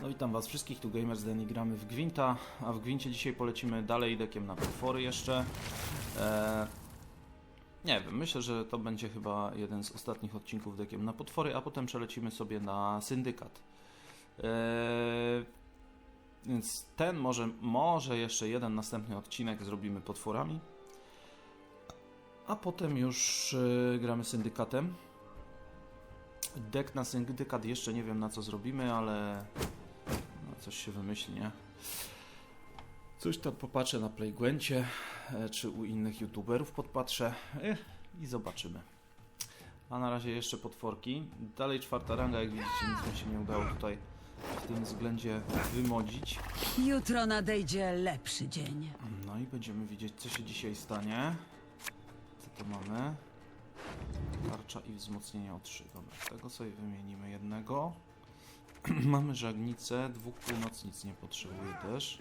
No witam was wszystkich, tu Gamers Den gramy w Gwinta, a w Gwincie dzisiaj polecimy dalej dekiem na potwory jeszcze. Eee, nie wiem, myślę, że to będzie chyba jeden z ostatnich odcinków dekiem na potwory, a potem przelecimy sobie na syndykat. Eee, więc ten może, może jeszcze jeden następny odcinek zrobimy potworami. A potem już e, gramy syndykatem. Dek na syndykat jeszcze nie wiem na co zrobimy, ale coś się wymyśli, nie? Coś tam popatrzę na Playgwencie, e, czy u innych youtuberów podpatrzę e, i zobaczymy. A na razie jeszcze potworki. Dalej czwarta ranga, jak widzicie, nic mi się nie udało tutaj w tym względzie wymodzić. Jutro nadejdzie lepszy dzień. No i będziemy widzieć, co się dzisiaj stanie. Co to mamy? Tarcza i wzmocnienie o 3. Dobra, z tego sobie wymienimy jednego. mamy żagnicę, dwóch północnic nie potrzebuję też.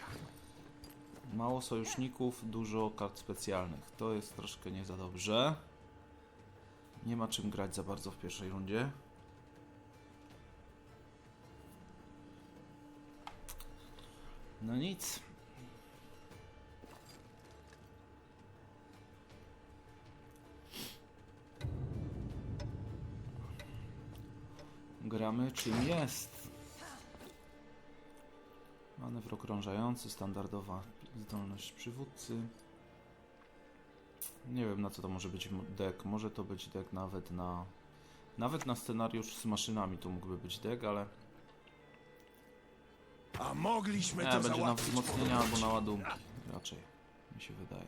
Mało sojuszników, dużo kart specjalnych. To jest troszkę nie za dobrze. Nie ma czym grać za bardzo w pierwszej rundzie. No nic. Gramy czym jest. Manewr okrążający, standardowa zdolność przywódcy. Nie wiem na co to może być deck. Może to być deck nawet na. Nawet na scenariusz z maszynami to mógłby być deck, ale. A mogliśmy Nie, to będzie na wzmocnienia albo na ładunki. Raczej, mi się wydaje.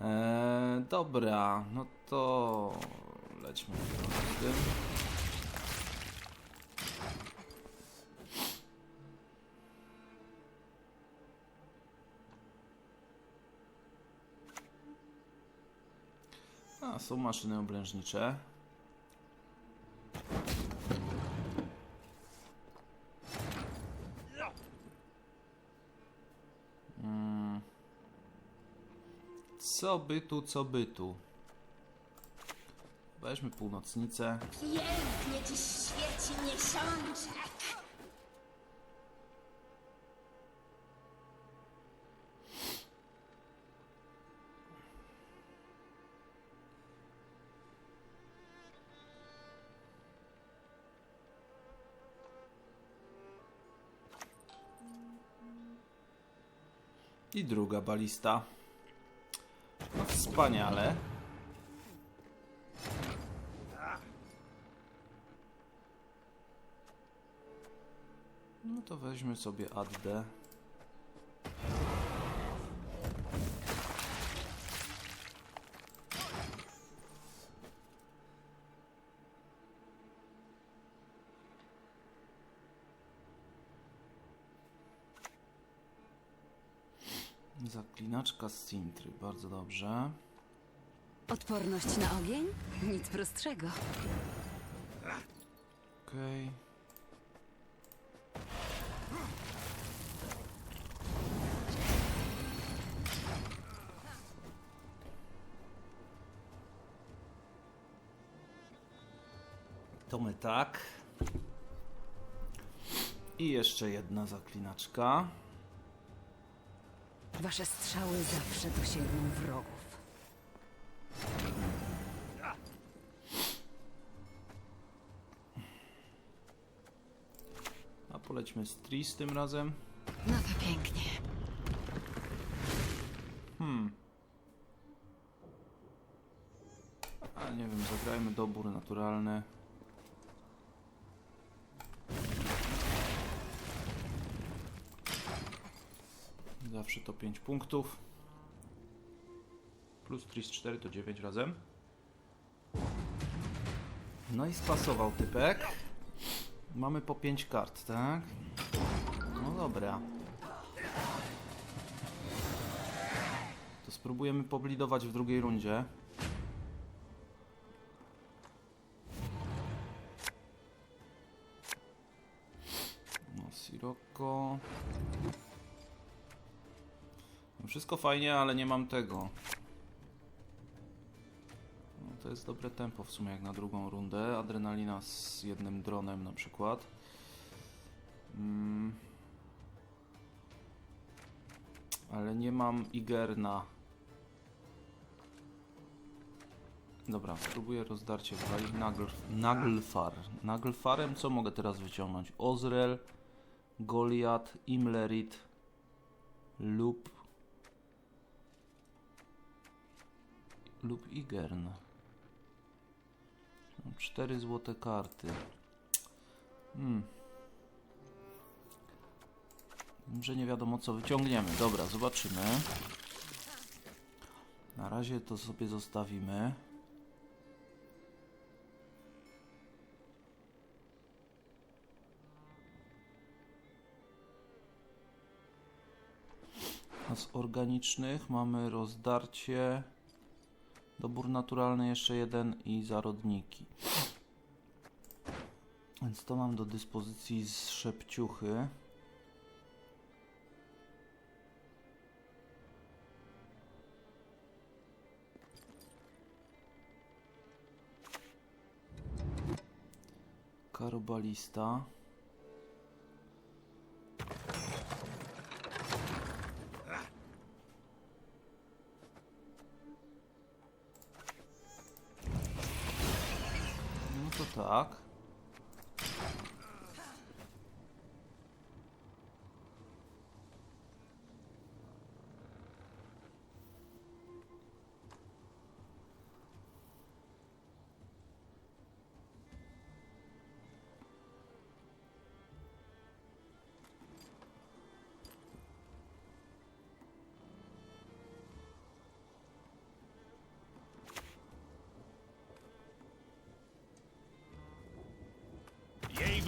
Eee, dobra, no to lećmy z tym. Są maszyny oblężnicze. Mm. Co by tu, co by tu? Weźmy północnicę. Pięknie świeci miesiączek. I druga balista. No wspaniale. No to weźmy sobie AD. Zaklinaczka z Sintry, bardzo dobrze. Odporność na ogień? Nic prostszego. Okej. To my tak. I jeszcze jedna zaklinaczka. Wasze strzały zawsze dosięgną wrogów. A polećmy z Tris tym razem. No to pięknie. A nie wiem, zagrajmy dobór naturalny. Zawsze to 5 punktów. Plus Tris 4 to 9 razem. No i spasował typek. Mamy po 5 kart, tak? No dobra. To spróbujemy poblidować w drugiej rundzie. No, Sirocco. Wszystko fajnie, ale nie mam tego. No, to jest dobre tempo w sumie jak na drugą rundę. Adrenalina z jednym dronem na przykład. Mm. Ale nie mam Igerna. Dobra, spróbuję rozdarcie wali. Nagl, Naglfar. Naglfarem co mogę teraz wyciągnąć? Ozrel, Goliat, Imlerit lub lub Igern. Cztery złote karty. Hmm. Że nie wiadomo co wyciągniemy. Dobra, zobaczymy. Na razie to sobie zostawimy. A z organicznych mamy rozdarcie, dobór naturalny jeszcze jeden i zarodniki. Więc to mam do dyspozycji z szepciuchy. Karobalista. No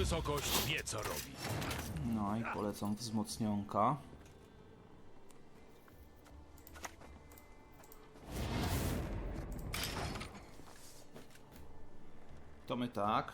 wysokość wie co robi. No i polecam wzmocnionka. To my tak.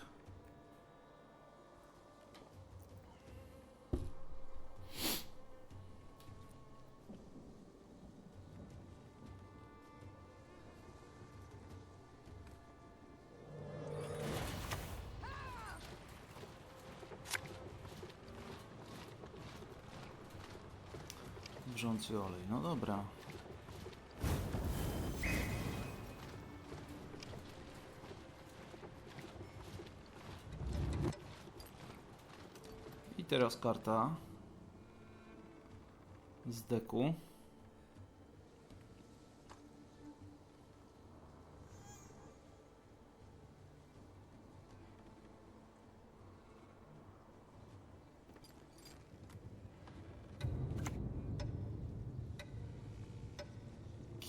Wrzący olej, no dobra. I teraz karta z deku.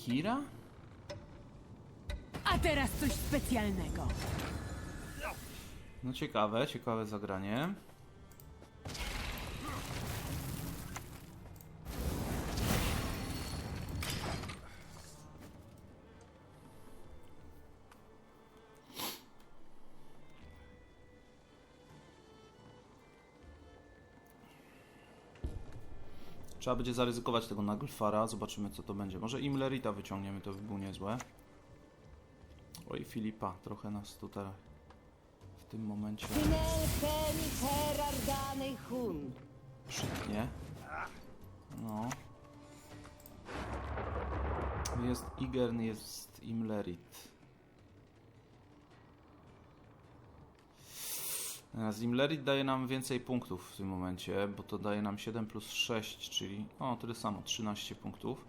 Kira? A teraz coś specjalnego. No ciekawe, ciekawe zagranie. Trzeba będzie zaryzykować tego Naglfara, zobaczymy co to będzie. Może Imlerita wyciągniemy, to by było niezłe. Oj, Filipa, trochę nas tutaj w tym momencie przytnie. No. Jest Igern, jest Imlerit. Teraz Imlerit daje nam więcej punktów w tym momencie, bo to daje nam 7 plus 6, czyli o, tyle samo, 13 punktów.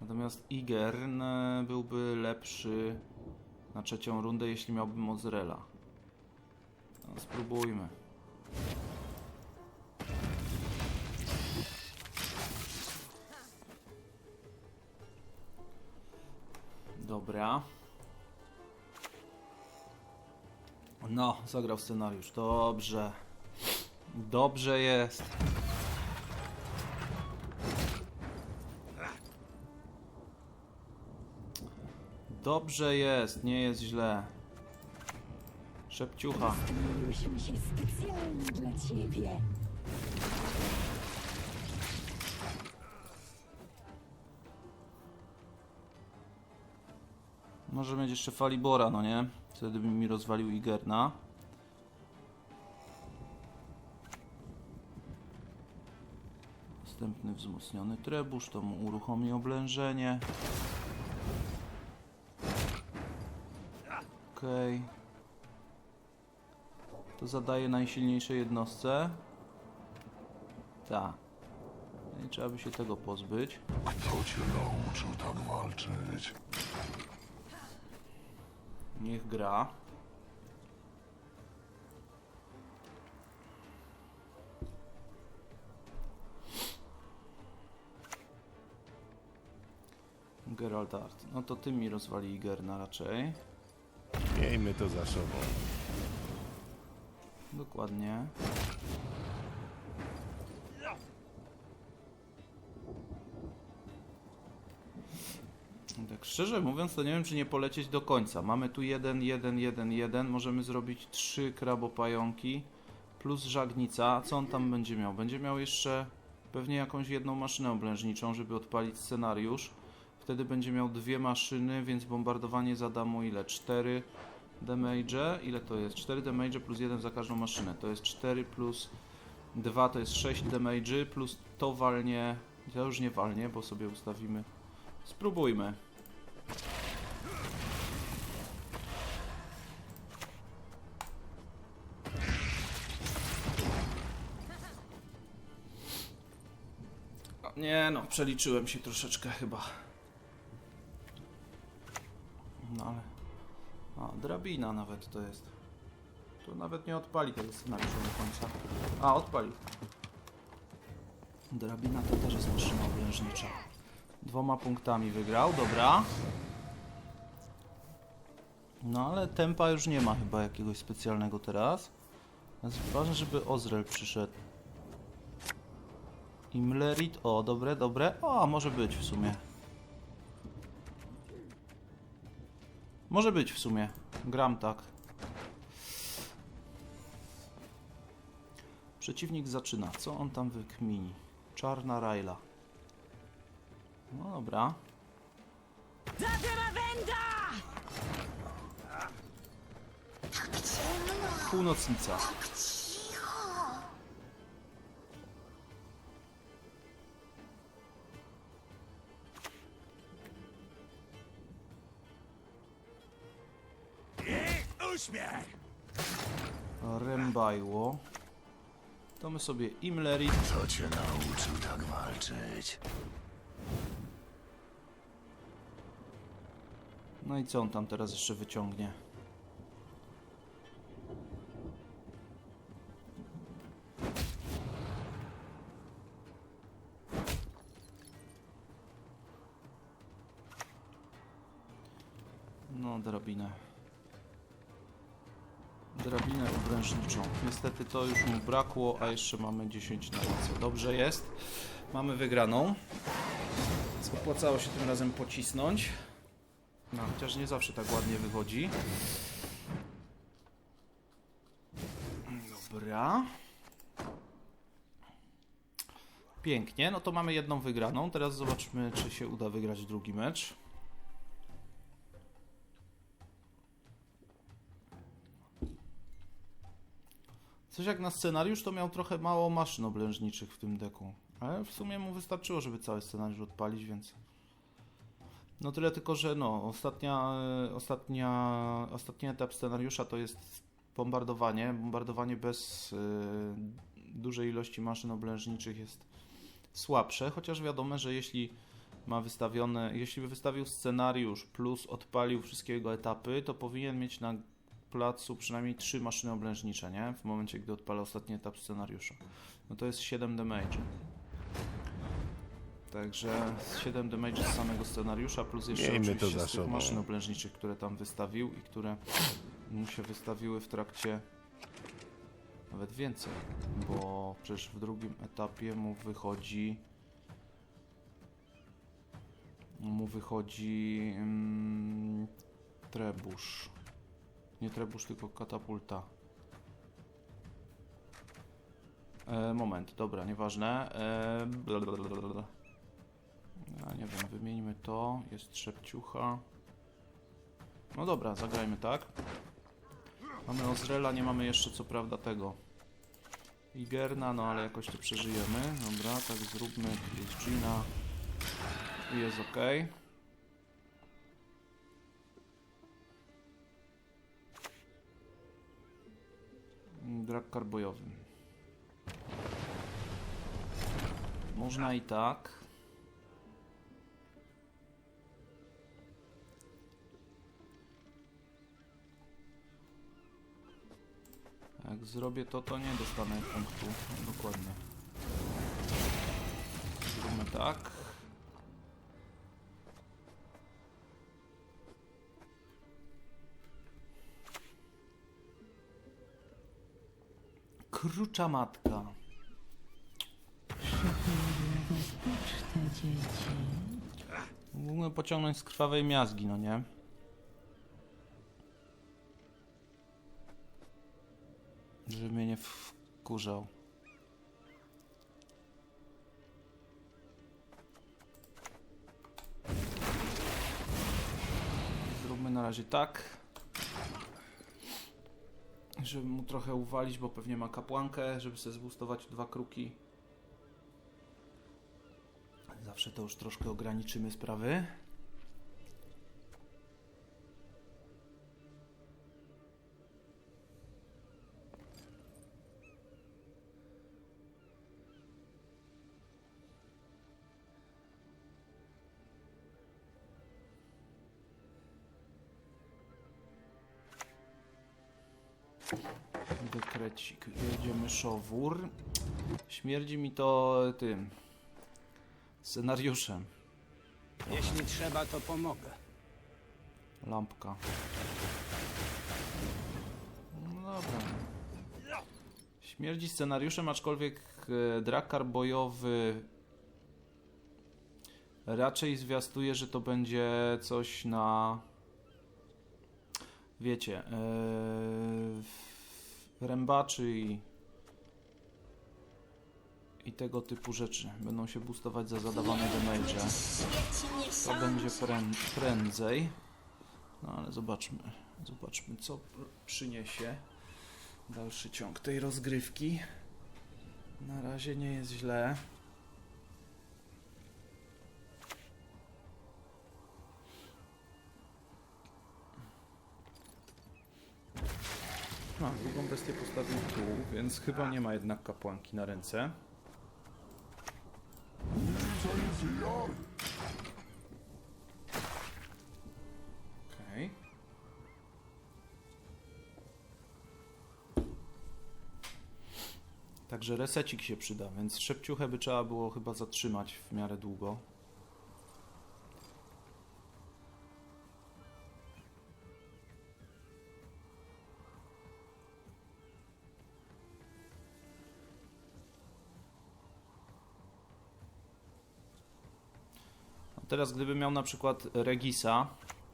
Natomiast Igern e, byłby lepszy na trzecią rundę, jeśli miałbym Mozrela. No, spróbujmy. Dobra. No, zagrał scenariusz. Dobrze. Dobrze jest. Dobrze jest, nie jest źle. Szepciucha. Się specjalnie dla ciebie. Może mieć jeszcze Falibora, no nie? Wtedy by mi rozwalił Igerna. Następny wzmocniony trebusz, to mu uruchomi oblężenie. Okej. To zadaje najsilniejszej jednostce. Tak. I trzeba by się tego pozbyć. Kto cię nauczył tak walczyć? Niech gra. Geralt Art. No to ty mi rozwali Igerna raczej. Miejmy to za sobą. Dokładnie. Szczerze mówiąc, to nie wiem, czy nie polecieć do końca. Mamy tu 1, 1, 1, 1. Możemy zrobić 3 krabopająki plus żagnica. Co on tam będzie miał? Będzie miał jeszcze pewnie jakąś jedną maszynę oblężniczą, żeby odpalić scenariusz. Wtedy będzie miał dwie maszyny, więc bombardowanie zada mu ile? 4 damage. Ile to jest? 4 damage plus 1 za każdą maszynę. To jest 4 plus 2 to jest 6 damage plus to walnie. To już nie walnie, bo sobie ustawimy. Spróbujmy. Nie no, przeliczyłem się troszeczkę chyba. No ale... A, drabina nawet to jest. To nawet nie odpali tego scenariusza do końca. A, odpalił. Drabina to też jest maszyna oblężnicza. Dwoma punktami wygrał, dobra. No ale tempa już nie ma chyba jakiegoś specjalnego teraz. Więc ważne, żeby Ozrel przyszedł. Imlerit, o dobre, dobre. O, może być w sumie. Może być w sumie. Gram tak. Przeciwnik zaczyna. Co on tam wykmini? Czarna Raila. No dobra. Północnica. Uśmiech! Rembajło. To my sobie Imlerit. Kto cię nauczył tak walczyć? No i co on tam teraz jeszcze wyciągnie? No, drabinę. Niestety to już mu brakło, a jeszcze mamy 10 na ręce. Dobrze jest. Mamy wygraną. Opłacało się tym razem pocisnąć. No, chociaż nie zawsze tak ładnie wychodzi. Dobra. Pięknie, no to mamy jedną wygraną. Teraz zobaczmy, czy się uda wygrać drugi mecz. Coś jak na scenariusz, to miał trochę mało maszyn oblężniczych w tym deku. Ale w sumie mu wystarczyło, żeby cały scenariusz odpalić, więc... No tyle tylko, że no, ostatnia, e, ostatnia, ostatni etap scenariusza to jest bombardowanie. Bombardowanie bez y, dużej ilości maszyn oblężniczych jest słabsze, chociaż wiadomo, że jeśli ma wystawione, jeśli by wystawił scenariusz plus odpalił wszystkie jego etapy, to powinien mieć na placu przynajmniej 3 maszyny oblężnicze, nie? W momencie, gdy odpala ostatni etap scenariusza. No to jest 7 damage. Także 7 damage z samego scenariusza, plus jeszcze Miejmy to oczywiście za z tych maszyn oblężniczych, które tam wystawił i które mu się wystawiły w trakcie nawet więcej, bo przecież w drugim etapie mu wychodzi mu wychodzi mm, trebusz. Nie trebusz, tylko katapulta. E, moment, dobra, nieważne. E. Ja nie wiem, wymieńmy to. Jest szepciucha. No dobra, zagrajmy tak. Mamy Ozrela, nie mamy jeszcze co prawda tego. Igerna, no ale jakoś to przeżyjemy. Dobra, tak zróbmy. Jest Gina. I jest ok. Drag karbojowy. Można i tak. Jak zrobię to, to nie dostanę punktu. Dokładnie. Zróbmy tak. Krucza matka. Pocztę, dzieci. Mógłbym pociągnąć z krwawej miazgi, no nie? Żeby mnie nie wkurzał. Zróbmy na razie tak. Żeby mu trochę uwalić, bo pewnie ma kapłankę, żeby sobie zbustować dwa kruki. Zawsze to już troszkę ograniczymy sprawy. Dekrecik. Jedziemy szowór. Śmierdzi mi to tym scenariuszem. Jeśli trzeba, to pomogę. Lampka. No dobra. Śmierdzi scenariuszem, aczkolwiek e, drakar bojowy raczej zwiastuje, że to będzie coś na wiecie e, rębaczy i i tego typu rzeczy będą się boostować za zadawane damage. To będzie prę- prędzej. No ale zobaczmy. Zobaczmy, co pr- przyniesie dalszy ciąg tej rozgrywki. Na razie nie jest źle. A, drugą bestię postawił tu, więc chyba nie ma jednak kapłanki na ręce. Okej. Także resecik się przyda, więc szepciuchę by trzeba było chyba zatrzymać w miarę długo. Teraz gdybym miał na przykład Regisa,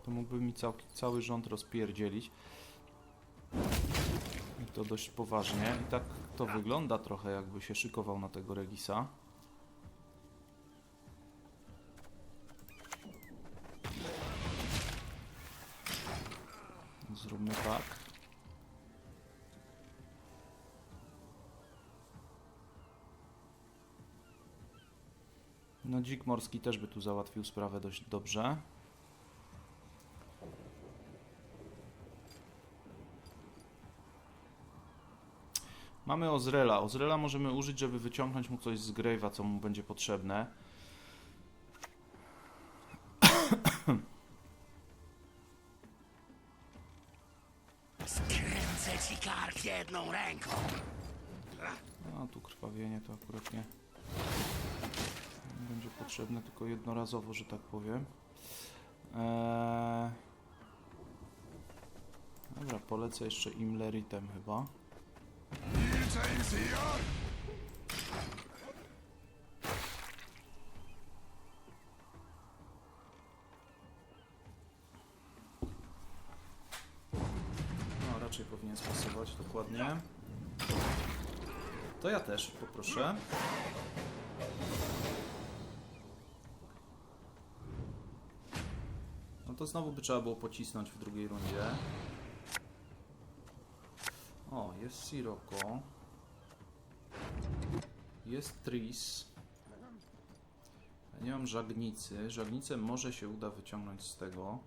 to mógłby mi cał, cały rząd rozpierdzielić. I to dość poważnie. I tak to wygląda trochę jakby się szykował na tego Regisa. Zróbmy tak. No dzik morski też by tu załatwił sprawę dość dobrze. Mamy Ozrela. Ozrela możemy użyć, żeby wyciągnąć mu coś z Grave'a, co mu będzie potrzebne. Skręcę ci kark jedną ręką. A tu krwawienie to akurat nie potrzebne, tylko jednorazowo, że tak powiem. Eee... Dobra, polecę jeszcze Imleritem chyba. No, raczej powinien spasować, dokładnie. To ja też poproszę. To znowu by trzeba było pocisnąć w drugiej rundzie. O, jest Siroko. Jest Tris. Nie mam żagnicy. Żagnicę może się uda wyciągnąć z tego.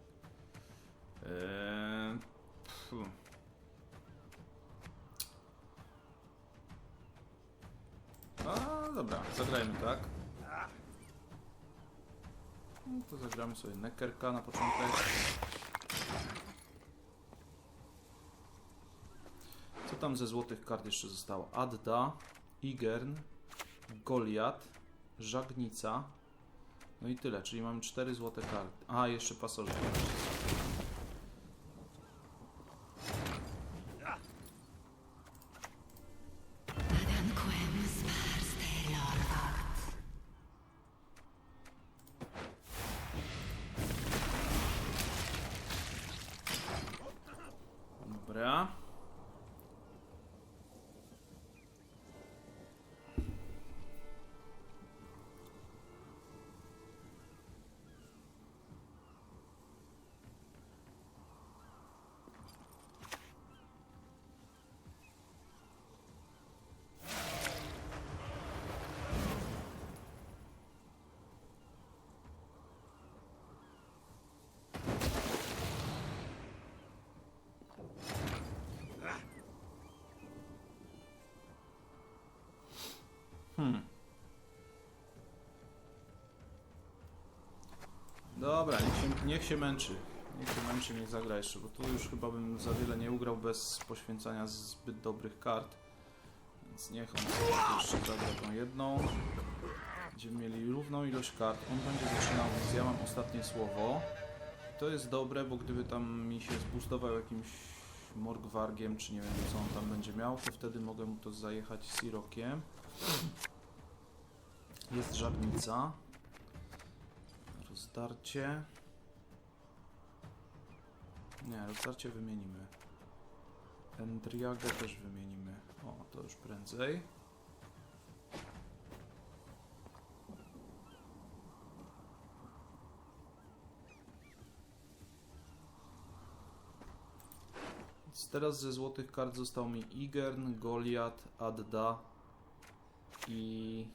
Eee. A, dobra, zagrajmy tak. No to zagramy sobie Neckerka na początek. Co tam ze złotych kart jeszcze zostało? Adda, Igern, Goliat, Żagnica. No i tyle, czyli mamy cztery złote karty. A, jeszcze pasożyt. Dobra, niech się, niech się męczy. Niech się męczy, niech zagra jeszcze, bo tu już chyba bym za wiele nie ugrał bez poświęcania zbyt dobrych kart. Więc niech on jeszcze zagra tą jedną. Będziemy mieli równą ilość kart. On będzie zaczynał, więc ja mam ostatnie słowo. To jest dobre, bo gdyby tam mi się zbustował jakimś Morgwargiem, czy nie wiem co on tam będzie miał, to wtedy mogę mu to zajechać Sirokiem. Jest żadnica. Rozdarcie. Nie, rozdarcie wymienimy. Endriagę też wymienimy. O, to już prędzej. Teraz ze złotych kart został mi Igern, Goliat, Adda i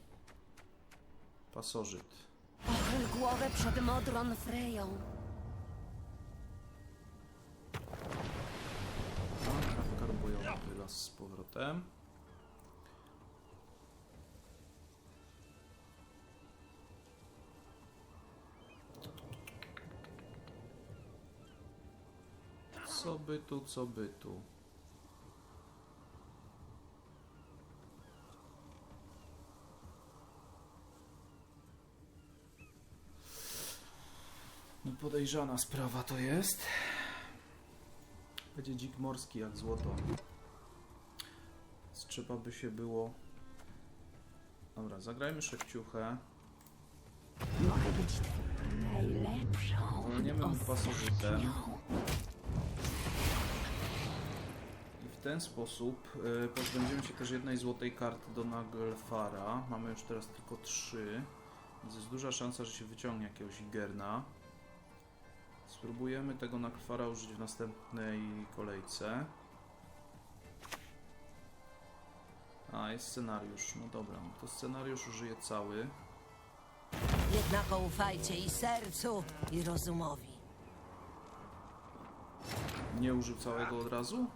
Pasożyt. Pochyl głowę przed Modron Freją. Karbojowy wylas z powrotem. Co by tu, co by tu? Podejrzana sprawa to jest. Będzie dzik morski jak złoto. Więc Trzeba by się było... Dobra, zagrajmy szepciuchę. Mogę być twoją najlepszą Wolniemy mu pasożytem. I w ten sposób y, pozbędziemy się też jednej złotej karty do Nagelfara. Mamy już teraz tylko trzy. Więc jest duża szansa, że się wyciągnie jakiegoś Igerna. Spróbujemy tego Nagelfara użyć w następnej kolejce. A, jest scenariusz. No dobra, no to scenariusz użyję cały. Jednak ufajcie i sercu, i rozumowi. Nie użył całego od razu?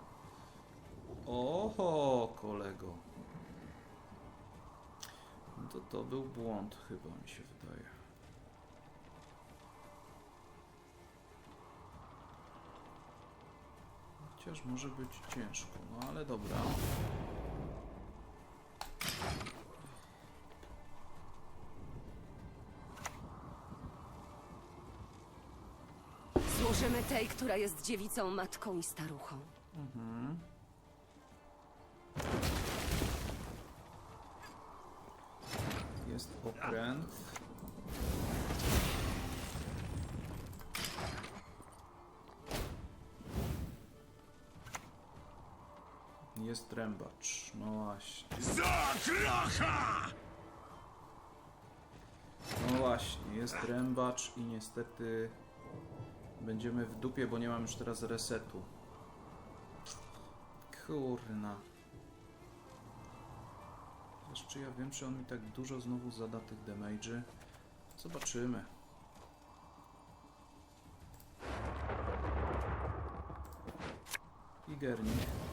Oho, kolego. No to to był błąd chyba, mi się Chociaż może być ciężko, no ale dobra. Służymy tej, która jest dziewicą, matką i staruchą. Jest okręt. Jest trębacz, no właśnie. Za kracha! No właśnie, jest rębacz i niestety będziemy w dupie, bo nie mam już teraz resetu. Kurna. Czy ja wiem, czy on mi tak dużo znowu zada tych damage'y? Zobaczymy. Igernik. Gdyby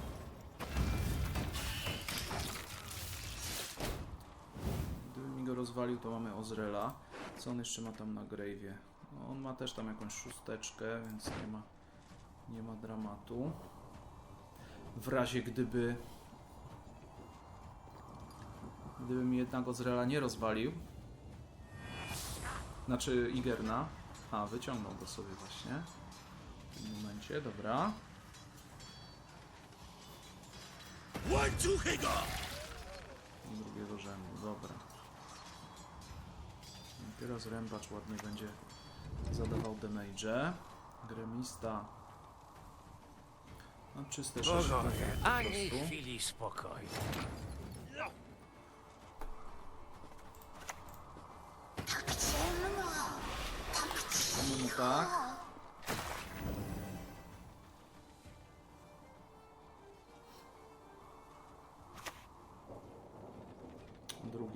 rozwalił, to mamy Ozrela. Co on jeszcze ma tam na Grave'ie? No, on ma też tam jakąś szósteczkę, więc nie ma, nie ma dramatu. W razie gdyby gdyby mi jednak Ozrela nie rozwalił znaczy Igerna a, wyciągnął go sobie właśnie w tym momencie, dobra Łańcuchy go! drugiego rzędu, dobra teraz rębacz ładnie będzie zadawał damage gremista no czyste 6 Bogowie, ani chwili spokoju. Mamy mu tak.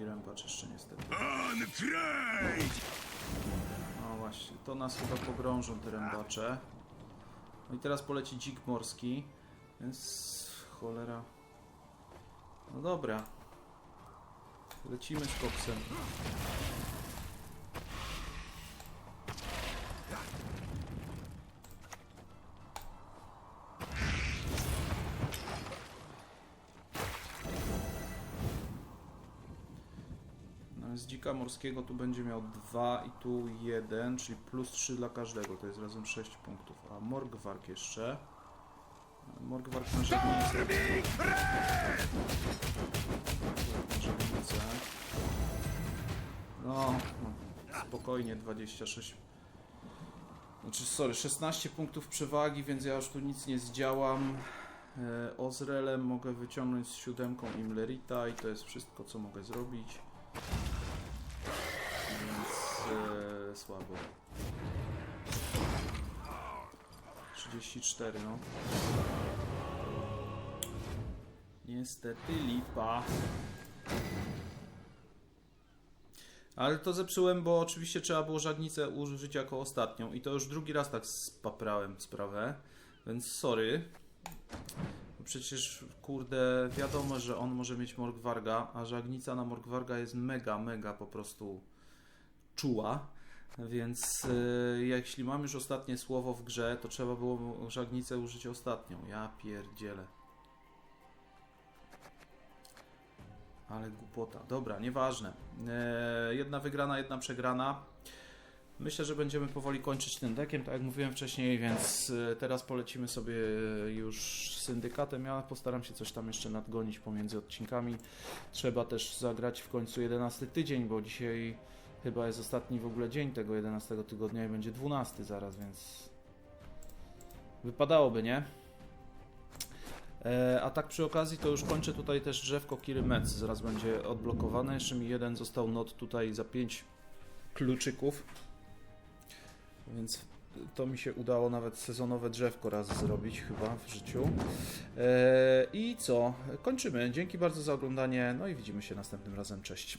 Drugi rębacz jeszcze niestety. No właśnie, to nas chyba pogrążą te rębacze. No i teraz poleci dzik morski, więc cholera. No dobra. Lecimy z koksem. Dzika morskiego tu będzie miał 2 i tu 1, czyli plus 3 dla każdego, to jest razem 6 punktów. A Morgwark jeszcze. Morgwark na żadnicę. Na. No, no, spokojnie 26. Znaczy, sorry, 16 punktów przewagi, więc ja już tu nic nie zdziałam. E, Ozrelem mogę wyciągnąć z siódemką Imlerita i to jest wszystko, co mogę zrobić. E, słabo. 34, no. Niestety lipa. Ale to zepsułem, bo oczywiście trzeba było żadnicę użyć jako ostatnią. I to już drugi raz tak spaprałem sprawę. Więc sorry. Przecież, kurde, wiadomo, że on może mieć Morgwarga, a żagnica na Morgwarga jest mega, mega po prostu czuła. Więc yy, jeśli mam już ostatnie słowo w grze, to trzeba było żagnicę użyć ostatnią. Ja pierdzielę. Ale głupota. Dobra, nieważne. E, jedna wygrana, jedna przegrana. Myślę, że będziemy powoli kończyć tym dekiem, tak jak mówiłem wcześniej, więc e, teraz polecimy sobie już z syndykatem. Ja postaram się coś tam jeszcze nadgonić pomiędzy odcinkami. Trzeba też zagrać w końcu 11 tydzień, bo dzisiaj chyba jest ostatni w ogóle dzień tego 11 tygodnia i będzie 12 zaraz, więc wypadałoby, nie? E, a tak przy okazji to już kończę tutaj też drzewko Kiry Metz, zaraz będzie odblokowane. Jeszcze mi jeden został not tutaj za 5 kluczyków. Więc to mi się udało nawet sezonowe drzewko raz zrobić chyba w życiu. E, I co? Kończymy. Dzięki bardzo za oglądanie. No i widzimy się następnym razem. Cześć.